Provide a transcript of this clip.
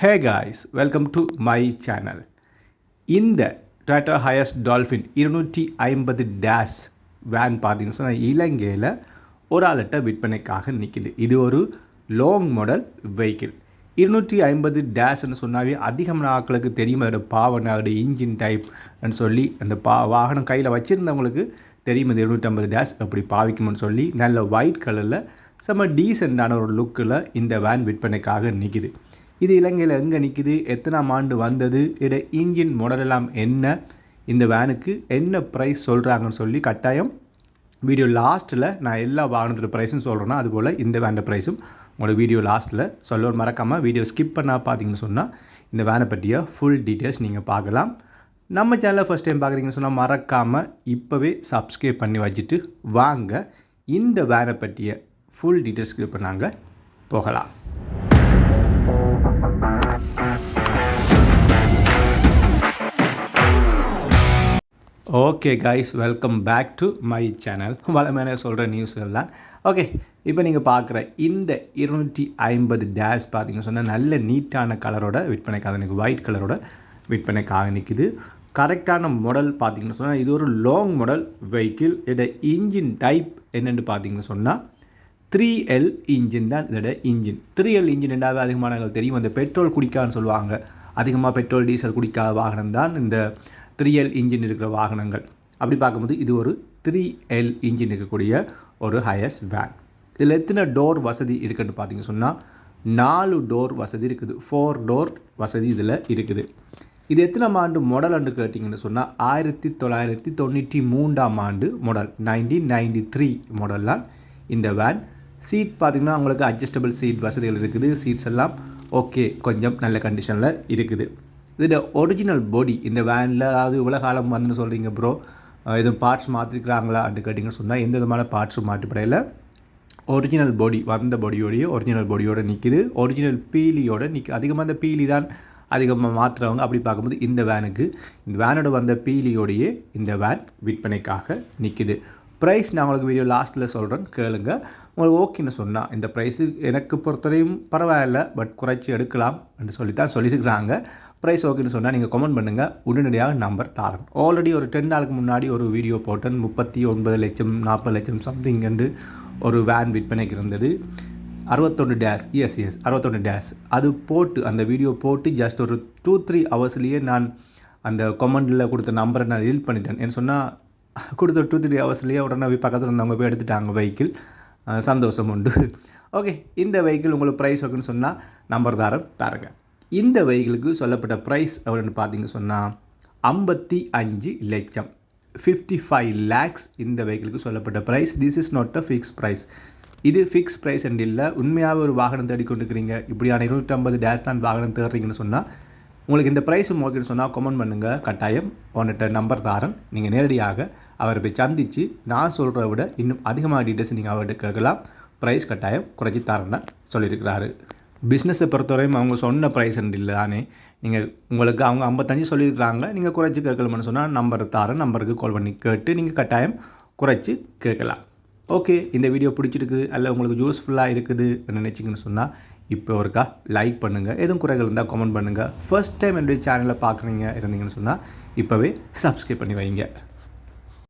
Hey guys welcome to my channel இந்த Tata HiAce dolphin இருநூற்றி ஐம்பது டேஷ் வேன் பார்த்தீங்கன்னு சொன்னால் இலங்கையில் ஒரு ஆளட்ட விற்பனைக்காக நிற்கிது இது ஒரு லாங் மாடல் வெஹிக்கிள் இருநூற்றி ஐம்பது டேஷ்னு சொன்னாவே அதிகமான ஆட்களுக்கு தெரியும். அதோட பாவனை அதோட இன்ஜின் டைப்னு சொல்லி அந்த பா வாகனம் கையில் வச்சுருந்தவங்களுக்கு தெரியும். இந்த இருநூற்றம்பது டேஷ் அப்படி பாவிக்கும்னு சொல்லி நல்ல ஒயிட் கலரில் செம்ம டீசெண்டான ஒரு லுக்கில் இந்த வேன் விற்பனைக்காக நிற்கிது இது இலங்கையில் எங்கே நிற்கிது எத்தனாம் ஆண்டு வந்தது? இட இன்ஜின் மாடலெல்லாம் என்ன? இந்த வேனுக்கு என்ன ப்ரைஸ் சொல்கிறாங்கன்னு சொல்லி கட்டாயம் வீடியோ லாஸ்ட்டில் நான் எல்லா வாகனத்தோட ப்ரைஸும் சொல்கிறேன்னா அதுபோல் இந்த வேனோட ப்ரைஸும் உங்களோட வீடியோ லாஸ்ட்டில் சொல்ல மறக்காமல் வீடியோ ஸ்கிப் பண்ணால் பார்த்தீங்கன்னு சொன்னால் இந்த வேனை பற்றிய ஃபுல் டீட்டெயில்ஸ் நீங்கள் பார்க்கலாம். நம்ம சேனலை ஃபஸ்ட் டைம் பார்க்குறீங்கன்னு சொன்னால் மறக்காமல் இப்போவே சப்ஸ்கிரைப் பண்ணி வச்சுட்டு வாங்க. இந்த வேனை பற்றிய ஃபுல் டீட்டெயில்ஸ்க்கு இப்போ நாங்கள் போகலாம். Okay guys welcome back to my channel வளமையான சொல்கிற நியூஸ்கள் தான் ஓகே இப்போ நீங்கள் பார்க்குற இந்த இருநூற்றி ஐம்பது டேஷ் பார்த்தீங்கன்னு சொன்னால் நல்ல நீட்டான கலரோட விற்பனைக்காக எனக்கு ஒயிட் கலரோட விற்பனைக்காக நிற்குது கரெக்டான மாடல் பார்த்தீங்கன்னு சொன்னால் இது ஒரு லாங் மாடல் வெஹிக்கிள் இதோட இன்ஜின் டைப் என்னென்னு பார்த்தீங்கன்னு சொன்னால் த்ரீ எல் இன்ஜின் தான் இதோட இன்ஜின் த்ரீ எல் இன்ஜின் என்றாவே அதிகமானவர்கள் தெரியும். அந்த பெட்ரோல் குடிக்கான்னு சொல்லுவாங்க. அதிகமாக பெட்ரோல் டீசல் குடிக்காத வாகனம் தான் இந்த த்ரீ எல் இன்ஜின் இருக்கிற வாகனங்கள். அப்படி பார்க்கும்போது இது ஒரு த்ரீ எல் இன்ஜின் இருக்கக்கூடிய ஒரு ஹையஸ் வேன் இதில் எத்தனை டோர் வசதி இருக்குன்னு பார்த்தீங்க சொன்னால் நாலு டோர் வசதி இருக்குது. ஃபோர் டோர் வசதி இதில் இருக்குது. இது எத்தனை ஆண்டு மாடல்னு கேட்டிங்கன்னு சொன்னால் ஆயிரத்தி தொள்ளாயிரத்தி தொண்ணூற்றி மூன்றாம் ஆண்டு மாடல் நைன்டீன் நைன்டி த்ரீ மாடல்லாம் இந்த வேன் சீட் பார்த்திங்கன்னா உங்களுக்கு அட்ஜஸ்டபிள் சீட் வசதிகள் இருக்குது. சீட்ஸ் எல்லாம் ஓகே கொஞ்சம் நல்ல கண்டிஷனில் இருக்குது. இதில் ஒரிஜினல் பாடி இந்த வேனில் அதாவது இவ்வளோ காலம் வந்துன்னு சொல்கிறீங்க ப்ரோ எதுவும் பார்ட்ஸ் மாற்றிருக்கிறாங்களா அப்படின்னு கேட்டிங்கன்னு சொன்னால் எந்த விதமான பார்ட்ஸும் மாட்டுப்படையில் ஒரிஜினல் பாடி வந்த பாடியோடையே ஒரிஜினல் பாடியோடு நிற்கிது ஒரிஜினல் பீலியோட நிற்க அதிகமாக அந்த பீலி தான் அதிகமாக மாற்றுறவங்க அப்படி பார்க்கும்போது இந்த வேனுக்கு இந்த வேனோட வந்த பீலியோடையே இந்த வேன் விற்பனைக்காக நிற்கிது ப்ரைஸ் நான் உங்களுக்கு வீடியோ லாஸ்ட்டில் சொல்கிறேன் கேளுங்க. உங்களுக்கு ஓகேன்னு சொன்னால் இந்த ப்ரைஸு எனக்கு பொறுத்தவரையும் பரவாயில்ல பட் குறைச்சி எடுக்கலாம் என்று சொல்லி தான் சொல்லியிருக்கிறாங்க. ப்ரைஸ் ஓகேன்னு சொன்னால் நீங்கள் கமெண்ட் பண்ணுங்கள் உடனடியாக நம்பர் தாரன் ஆல்ரெடி ஒரு டென் நாளுக்கு முன்னாடி ஒரு வீடியோ போட்டேன். முப்பத்தி ஒன்பது லட்சம் நாற்பது லட்சம் சம்திங் என்று ஒரு வேன் விற்பனைக்கு இருந்தது. அறுபத்தொன்று டேஸ் எஸ் எஸ் அறுபத்தொன்று டேஸ் அது போட்டு அந்த வீடியோ போட்டு ஜஸ்ட் ஒரு டூ த்ரீ ஹவர்ஸ்லேயே நான் அந்த கொமெண்டில் கொடுத்த நம்பரை நான் ரீல் பண்ணிட்டேன். என்ன சொன்னால் கொடுத்த டூ த்ரீ ஹவர்ஸ்லேயே உடனே போய் பக்கத்தில் இருந்தவங்க போய் எடுத்துட்டாங்க வெஹிக்கிள் சந்தோஷம் உண்டு. ஓகே இந்த வெஹிக்கிள் உங்களுக்கு ப்ரைஸ் ஓகேன்னு சொன்னால் நம்பர் தாரம் பாருங்கள் இந்த வெஹிக்கிளுக்கு சொல்லப்பட்ட ப்ரைஸ் அப்படின்னு பார்த்தீங்க சொன்னால் ஐம்பத்தி அஞ்சு லட்சம். ஃபிஃப்டி ஃபைவ் லேக்ஸ் இந்த வெஹிக்கிளுக்கு சொல்லப்பட்ட price this is not a fix price இது ஃபிக்ஸ் ப்ரைஸ் என்று இல்லை. உண்மையாக ஒரு வாகனம் தேடிக்கொண்டிருக்கிறீங்க. இப்படியான இருநூற்றம்பது டேஷ் தான் வாகனம் தேடுறீங்கன்னு சொன்னால் உங்களுக்கு இந்த ப்ரைஸ் ஓகேன்னு சொன்னால் கமெண்ட் பண்ணுங்கள் கட்டாயம் உன்னிட்ட நம்பர் தாரன். நீங்கள் நேரடியாக அவரை போய் சந்தித்து நான் சொல்கிறத விட இன்னும் அதிகமாக டீட்டெயில்ஸ் நீங்கள் அவர்கிட்ட கேட்கலாம். ப்ரைஸ் கட்டாயம் குறைச்சி தரேன்னு சொல்லியிருக்கிறாரு. பிஸ்னஸை பொறுத்தவரையும் அவங்க சொன்ன ப்ரைஸ் இல்லை தானே. நீங்கள் உங்களுக்கு அவங்க ஐம்பத்தஞ்சு சொல்லியிருக்கிறாங்க நீங்கள் குறைச்சி கேட்கலாம்னு சொன்னால் நம்பர் தாரேன் நம்பருக்கு கால் பண்ணி கேட்டு நீங்கள் கட்டாயம் குறைச்சி கேட்கலாம். ஓகே இந்த வீடியோ பிடிச்சிருக்கு அல்ல உங்களுக்கு யூஸ்ஃபுல்லாக இருக்குது நினச்சிங்கன்னு சொன்னால் இப்போ ஒருக்கா லைக் பண்ணுங்கள் எதுவும் குறைகள் இருந்தால் கமெண்ட் பண்ணுங்கள் ஃபர்ஸ்ட் டைம் என்னுடைய சேனலில் பார்க்குறீங்க இருந்தீங்கன்னு சொன்னால் இப்போவே சப்ஸ்கிரைப் பண்ணி வைங்க.